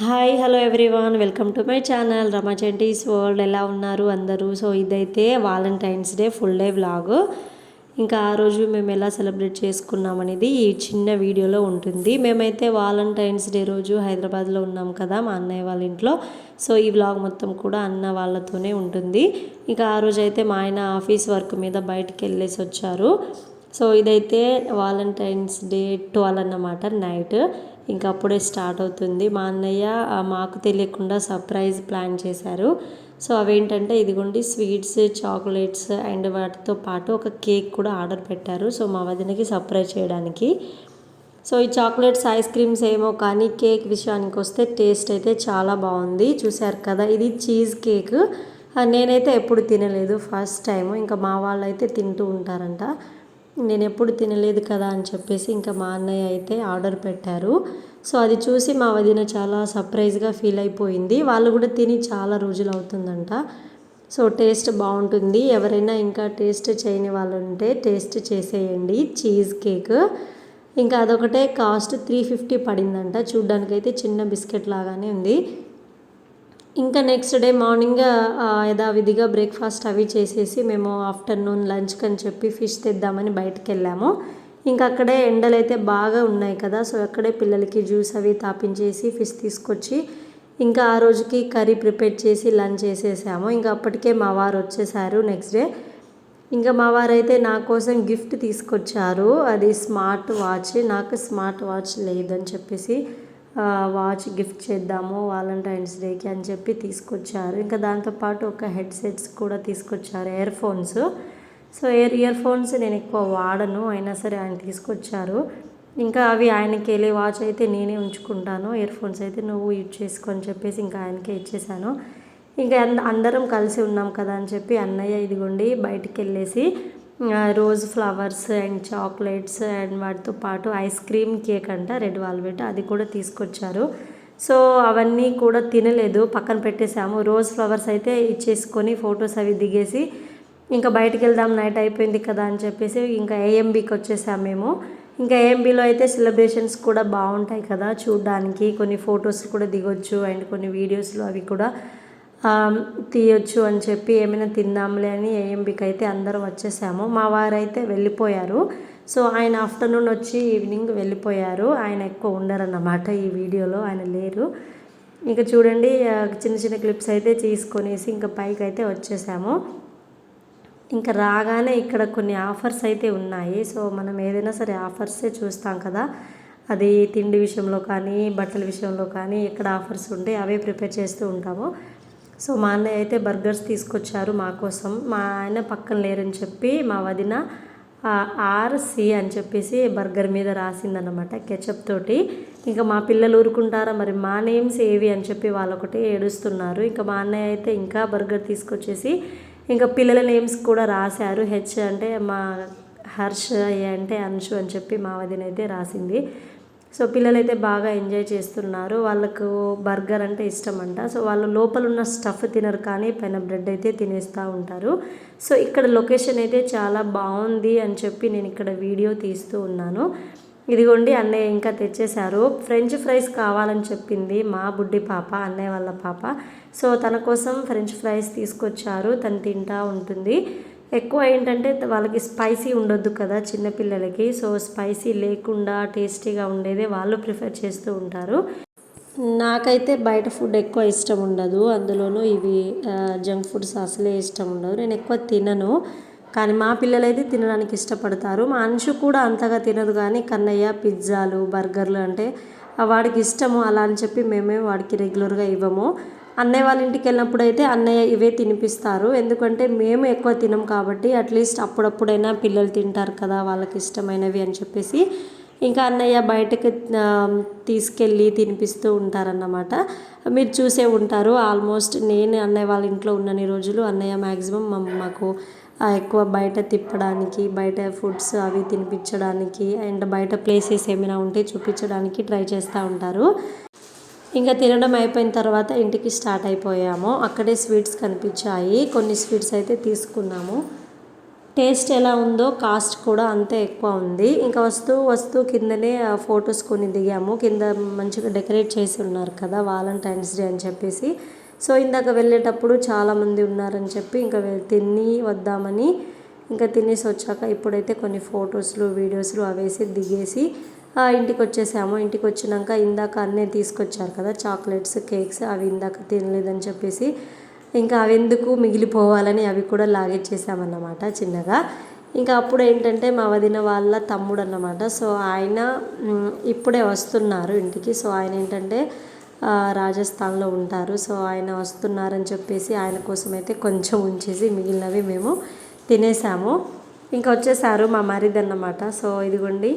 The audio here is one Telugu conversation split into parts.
Hi hello everyone welcome to my channel Ramachanti's world ఎలా ఉన్నారు అందరూ? సో ఇదైతే Valentine's day full day vlog ఇంకా ఆ రోజు మేము ఎలా సెలబ్రేట్ చేసుకున్నాం అనేది ఈ చిన్న వీడియోలో ఉంటుంది. మేమైతే వాలంటైన్స్ డే రోజు హైదరాబాద్లో ఉన్నాం కదా మా అన్నయ్య వాళ్ళ ఇంట్లో. సో ఈ వ్లాగ్ మొత్తం కూడా అన్న వాళ్ళతోనే ఉంటుంది. ఇంకా ఆ రోజు అయితే మా ఆయన ఆఫీస్ వర్క్ మీద బయటికి వెళ్ళేసి వచ్చారు. సో ఇదైతే వాలంటైన్స్ డే ట్వెల్వ్ అన్నమాట నైట్. ఇంకా అప్పుడే స్టార్ట్ అవుతుంది. మా అన్నయ్య మాకు తెలియకుండా సర్ప్రైజ్ ప్లాన్ చేశారు. సో అవేంటంటే ఇదిగోండి స్వీట్స్ చాక్లెట్స్ అండ్ వాటితో పాటు ఒక కేక్ కూడా ఆర్డర్ పెట్టారు. సో మా వదినకి సర్ప్రైజ్ చేయడానికి. సో ఈ చాక్లెట్స్ ఐస్ క్రీమ్స్ ఏమో కానీ కేక్ విషయానికి వస్తే టేస్ట్ అయితే చాలా బాగుంది. చూశారు కదా ఇది చీజ్ కేక్. నేనైతే ఎప్పుడు తినలేదు ఫస్ట్ టైం ఇంకా మా వాళ్ళు అయితే తింటూ ఉంటారంట. నేను ఎప్పుడు తినలేదు కదా అని చెప్పేసి ఇంకా మా అన్నయ్య అయితే ఆర్డర్ పెట్టారు. సో అది చూసి మా వదిన చాలా సర్ప్రైజ్గా ఫీల్ అయిపోయింది. వాళ్ళు కూడా తిని చాలా రోజులు అవుతుందంట. సో టేస్ట్ బాగుంటుంది. ఎవరైనా ఇంకా టేస్ట్ చేయని వాళ్ళు ఉంటే టేస్ట్ చేసేయండి. Cheese cake. ఇంకా అదొకటే కాస్ట్ త్రీ ఫిఫ్టీ పడిందంట. చూడ్డానికైతే చిన్న బిస్కెట్ లాగానే ఉంది. ఇంకా నెక్స్ట్ డే మార్నింగ్ యథావిధిగా బ్రేక్ఫాస్ట్ అవి చేసేసి మేము ఆఫ్టర్నూన్ లంచ్కి అని చెప్పి ఫిష్ తెద్దామని బయటకు వెళ్ళాము ఇంకా అక్కడే ఎండలు అయితే బాగా ఉన్నాయి కదా సో అక్కడే పిల్లలకి జ్యూస్ అవి తాపించేసి ఫిష్ తీసుకొచ్చి ఇంకా ఆ రోజుకి కర్రీ ప్రిపేర్ చేసి లంచ్ చేసేసాము. ఇంకా అప్పటికే మా వారు వచ్చేసారు నెక్స్ట్ డే ఇంకా మా వారైతే నా కోసం గిఫ్ట్ తీసుకొచ్చారు. అది స్మార్ట్ వాచ్ నాకు స్మార్ట్ వాచ్ లేదని చెప్పేసి వాచ్ గిఫ్ట్ చేద్దాము వాలంటైన్స్ డేకి అని చెప్పి తీసుకొచ్చారు. ఇంకా దాంతోపాటు ఒక హెడ్సెట్స్ కూడా తీసుకొచ్చారు earphones so ear earphones నేను ఎక్కువ వాడను అయినా సరే ఆయన తీసుకొచ్చారు. ఇంకా అవి ఆయనకి వెళ్ళే వాచ్ అయితే నేనే ఉంచుకుంటాను ఇయర్ ఫోన్స్ అయితే నువ్వు యూజ్ చేసుకో అని చెప్పేసి ఇంకా ఆయనకే ఇచ్చేసాను. ఇంకా అంద- అందరం కలిసి ఉన్నాం కదా అని చెప్పి అన్నయ్య ఇదిగోండి బయటికి వెళ్ళేసి rose flowers and chocolates and వాటితో పాటు ఐస్ క్రీమ్ కేక్ అంట రెడ్ వాల్వెట్ అది కూడా తీసుకొచ్చారు. సో అవన్నీ కూడా తినలేదు. పక్కన పెట్టేసాము రోజ్ ఫ్లవర్స్ అయితే ఇచ్చేసుకొని ఫొటోస్ అవి దిగేసి ఇంకా బయటకు వెళ్దాం నైట్ అయిపోయింది కదా అని చెప్పేసి ఇంకా ఏఎంబీకి వచ్చేసాము మేము. ఇంకా ఏఎంబీలో అయితే సెలబ్రేషన్స్ కూడా బాగుంటాయి కదా చూడడానికి. కొన్ని ఫొటోస్ కూడా దిగొచ్చు అండ్ కొన్ని వీడియోస్లో అవి కూడా తీయొచ్చు అని చెప్పి ఏమైనా తిందాంలే అని ఏఎంబికి అయితే అందరం వచ్చేసాము. మా వారైతే వెళ్ళిపోయారు. సో ఆయన ఆఫ్టర్నూన్ వచ్చి ఈవినింగ్ వెళ్ళిపోయారు. ఆయన ఎక్కువ ఉండరన్నమాట ఈ వీడియోలో ఆయన లేరు. ఇంకా చూడండి చిన్న చిన్న క్లిప్స్ అయితే తీసుకొనేసి ఇంకా పైకి అయితే వచ్చేసాము. ఇంకా రాగానే ఇక్కడ కొన్ని ఆఫర్స్ అయితే ఉన్నాయి. సో మనం ఏదైనా సరే ఆఫర్సే చూస్తాం కదా. అది తిండి విషయంలో కానీ బట్టల విషయంలో కానీ ఎక్కడ ఆఫర్స్ ఉంటే అవే ప్రిపేర్ చేస్తూ ఉంటాము. సో మా అన్నయ్య అయితే బర్గర్స్ తీసుకొచ్చారు మా కోసం. మా ఆయన పక్కన లేరని చెప్పి మా వదిన ఆర్సి అని చెప్పేసి బర్గర్ మీద రాసిందన్నమాట కెచప్ తోటి. ఇంకా మా పిల్లలు ఊరుకుంటారా? మరి మా నేమ్స్ ఏవి? అని చెప్పి వాళ్ళొకటి ఏడుస్తున్నారు. ఇంకా మా అన్నయ్య అయితే ఇంకా బర్గర్ తీసుకొచ్చేసి ఇంకా పిల్లల నేమ్స్ కూడా రాశారు. హెచ్ అంటే మా హర్ష్ ఏ అంటే అంశు అని చెప్పి మా వదిన అయితే రాసింది. సో పిల్లలైతే బాగా ఎంజాయ్ చేస్తున్నారు. వాళ్ళకు బర్గర్ అంటే ఇష్టం అంట సో వాళ్ళు లోపల ఉన్న స్టఫ్ తినరు కానీ పైన బ్రెడ్ అయితే తినేస్తూ ఉంటారు. సో ఇక్కడ లొకేషన్ అయితే చాలా బాగుంది అని చెప్పి నేను ఇక్కడ వీడియో తీస్తూ ఉన్నాను. ఇదిగోండి అన్నయ్య ఇంకా తెచ్చేశారు. ఫ్రెంచ్ ఫ్రైస్ కావాలని చెప్పింది మా బుడ్డి పాప అన్నయ్య వాళ్ళ పాప. సో తన కోసం ఫ్రెంచ్ ఫ్రైస్ తీసుకొచ్చారు. తను తింటా ఉంటుంది. ఎక్కువ ఏంటంటే వాళ్ళకి స్పైసీ ఉండొద్దు కదా చిన్నపిల్లలకి సో స్పైసీ లేకుండా టేస్టీగా ఉండేదే వాళ్ళు ప్రిఫర్ చేస్తూ ఉంటారు. నాకైతే బయట ఫుడ్ ఎక్కువ ఇష్టం ఉండదు. అందులోనూ ఇవి జంక్ ఫుడ్స్ అసలే ఇష్టం ఉండదు నేను ఎక్కువ తినను. కానీ మా పిల్లలైతే తినడానికి ఇష్టపడతారు. మా అంశు కూడా అంతగా తినదు కానీ కన్నయ్య పిజ్జాలు బర్గర్లు అంటే వాడికి ఇష్టము అలా అని చెప్పి మేమే వాడికి రెగ్యులర్గా ఇవ్వము. అన్నయ్య వాళ్ళ ఇంటికి వెళ్ళినప్పుడు అయితే అన్నయ్య ఇవే తినిపిస్తారు. ఎందుకంటే మేము ఎక్కువ తినం కాబట్టి అట్లీస్ట్ అప్పుడప్పుడైనా పిల్లలు తింటారు కదా వాళ్ళకి ఇష్టమైనవి అని చెప్పేసి ఇంకా అన్నయ్య బయటకు తీసుకెళ్ళి తినిపిస్తూ ఉంటారన్నమాట. మీరు చూసే ఉంటారు ఆల్మోస్ట్ నేను అన్నయ్య వాళ్ళ ఇంట్లో ఉన్నన్ని రోజులు అన్నయ్య మ్యాక్సిమం మాకు ఎక్కువ బయట తిప్పడానికి బయట ఫుడ్స్ అవి తినిపించడానికి అండ్ బయట ప్లేసెస్ ఏమైనా ఉంటే చూపించడానికి ట్రై చేస్తూ ఉంటారు. ఇంకా తినడం అయిపోయిన తర్వాత ఇంటికి స్టార్ట్ అయిపోయాము. అక్కడే స్వీట్స్ కనిపించాయి. కొన్ని స్వీట్స్ అయితే తీసుకున్నాము. టేస్ట్ ఎలా ఉందో కాస్ట్ కూడా అంతే ఎక్కువ ఉంది. ఇంకా వస్తూ వస్తూ కిందనే ఫొటోస్ కొన్ని దిగాము. కింద మంచిగా డెకరేట్ చేసి ఉన్నారు కదా వాలంటైన్స్ డే అని చెప్పేసి. సో ఇందాక వెళ్ళేటప్పుడు చాలామంది ఉన్నారని చెప్పి ఇంకా తిని వద్దామని ఇంకా తినేసి వచ్చాక ఇప్పుడైతే కొన్ని ఫొటోస్లు వీడియోస్లు అవేసి దిగేసి ఇంటికి వచ్చేసాము ఇంటికి వచ్చినాక ఇందాక అన్నీ తీసుకొచ్చారు కదా చాక్లెట్స్ కేక్స్ అవి ఇందాక తినలేదని చెప్పేసి ఇంకా అవి ఎందుకు మిగిలిపోవాలని అవి కూడా లాగిచ్చేసామన్నమాట చిన్నగా. ఇంకా అప్పుడు ఏంటంటే మా వదిన వాళ్ళ తమ్ముడు అన్నమాట సో ఆయన ఇప్పుడే వస్తున్నారు ఇంటికి. సో ఆయన ఏంటంటే రాజస్థాన్లో ఉంటారు. సో ఆయన వస్తున్నారని చెప్పేసి ఆయన కోసం అయితే కొంచెం ఉంచేసి మిగిలినవి మేము తినేసాము. ఇంకా వచ్చేసారు మా మరిది అన్నమాట సో ఇదిగోండి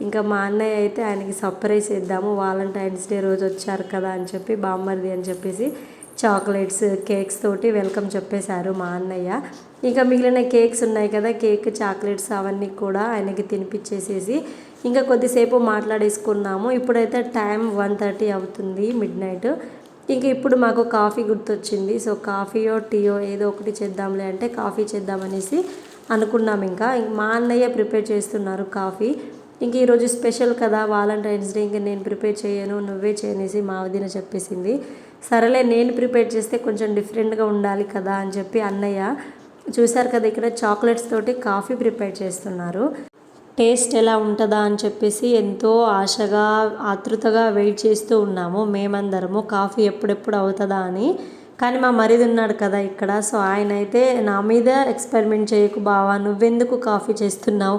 ఇంకా మా అన్నయ్య అయితే ఆయనకి సర్ప్రైజ్ చేద్దాము వాలంటైన్స్ డే రోజు వచ్చారు కదా అని చెప్పి బామ్మర్ది అని చెప్పేసి చాక్లెట్స్ కేక్స్ తోటి వెల్కమ్ చెప్పేశారు మా అన్నయ్య. ఇంకా మిగిలిన కేక్స్ ఉన్నాయి కదా కేక్ చాక్లెట్స్ అవన్నీ కూడా ఆయనకి తినిపించేసేసి ఇంకా కొద్దిసేపు మాట్లాడేసుకున్నాము. ఇప్పుడైతే టైం వన్ థర్టీ అవుతుంది మిడ్ నైట్. ఇంక ఇప్పుడు మాకు కాఫీ గుర్తొచ్చింది. సో కాఫీయో టీయో ఏదో ఒకటి చేద్దాంలే అంటే కాఫీ చేద్దామనేసి అనుకున్నాం ఇంకా. మా అన్నయ్య ప్రిపేర్ చేస్తున్నారు కాఫీ. ఇంక ఈరోజు స్పెషల్ కదా వాలంటైన్స్ డే ఇంక నేను ప్రిపేర్ చేయను నువ్వే చేయనేసి మా వదిన చెప్పేసింది. సరేలే నేను ప్రిపేర్ చేస్తే కొంచెం డిఫరెంట్గా ఉండాలి కదా అని చెప్పి అన్నయ్య చూశారు కదా ఇక్కడ చాక్లెట్స్ తోటి కాఫీ ప్రిపేర్ చేస్తున్నారు. టేస్ట్ ఎలా ఉంటుందా అని చెప్పేసి ఎంతో ఆశగా ఆతృతగా వెయిట్ చేస్తూ ఉన్నాము. మేమందరము కాఫీ ఎప్పుడెప్పుడు అవుతుందా అని. కానీ మా మరిది ఉన్నాడు కదా ఇక్కడ సో ఆయన అయితే నా మీద ఎక్స్పెరిమెంట్ చేయకు బావా నువ్వెందుకు కాఫీ చేస్తున్నావు?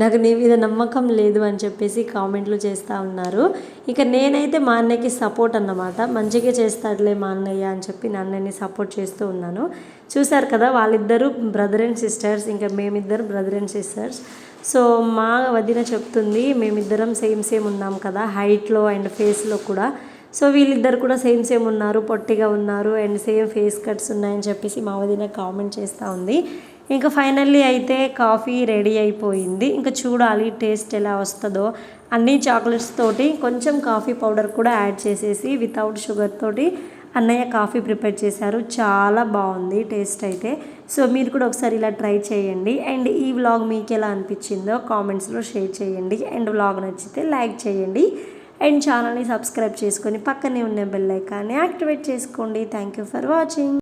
నాకు నీ మీద నమ్మకం లేదు అని చెప్పేసి కామెంట్లు చేస్తూ ఉన్నారు. ఇక నేనైతే మా అన్నయ్యకి సపోర్ట్ అన్నమాట. మంచిగా చేస్తాడులే మా అన్నయ్య అని చెప్పి నా అన్నయ్యని సపోర్ట్ చేస్తూ ఉన్నాను. చూశారు కదా వాళ్ళిద్దరూ బ్రదర్ అండ్ సిస్టర్స్ ఇంకా మేమిద్దరు బ్రదర్ అండ్ సిస్టర్స్ సో మా వదిన చెప్తుంది మేమిద్దరం సేమ్ సేమ్ ఉన్నాం కదా హైట్లో అండ్ ఫేస్లో కూడా. సో వీళ్ళిద్దరు కూడా సేమ్ సేమ్ ఉన్నారు పొట్టిగా ఉన్నారు అండ్ సేమ్ ఫేస్ కట్స్ ఉన్నాయని చెప్పేసి మా వదిన కామెంట్ చేస్తూ ఉంది. ఇంకా ఫైనల్లీ అయితే కాఫీ రెడీ అయిపోయింది. ఇంకా చూడాలి టేస్ట్ ఎలా వస్తుందో. అన్ని చాక్లెట్స్ తోటి కొంచెం కాఫీ పౌడర్ కూడా యాడ్ చేసేసి వితౌట్ షుగర్ తోటి అన్నయ్య కాఫీ ప్రిపేర్ చేశారు. చాలా బాగుంది టేస్ట్ అయితే. సో మీరు కూడా ఒకసారి ఇలా ట్రై చేయండి. అండ్ ఈ వ్లాగ్ మీకు ఎలా అనిపించిందో కామెంట్స్లో షేర్ చేయండి. అండ్ వ్లాగ్ నచ్చితే లైక్ చేయండి. అండ్ ఛానల్ని సబ్స్క్రైబ్ చేసుకొని పక్కనే ఉన్న బెల్ ఐకాన్ని యాక్టివేట్ చేసుకోండి. Thank you for watching.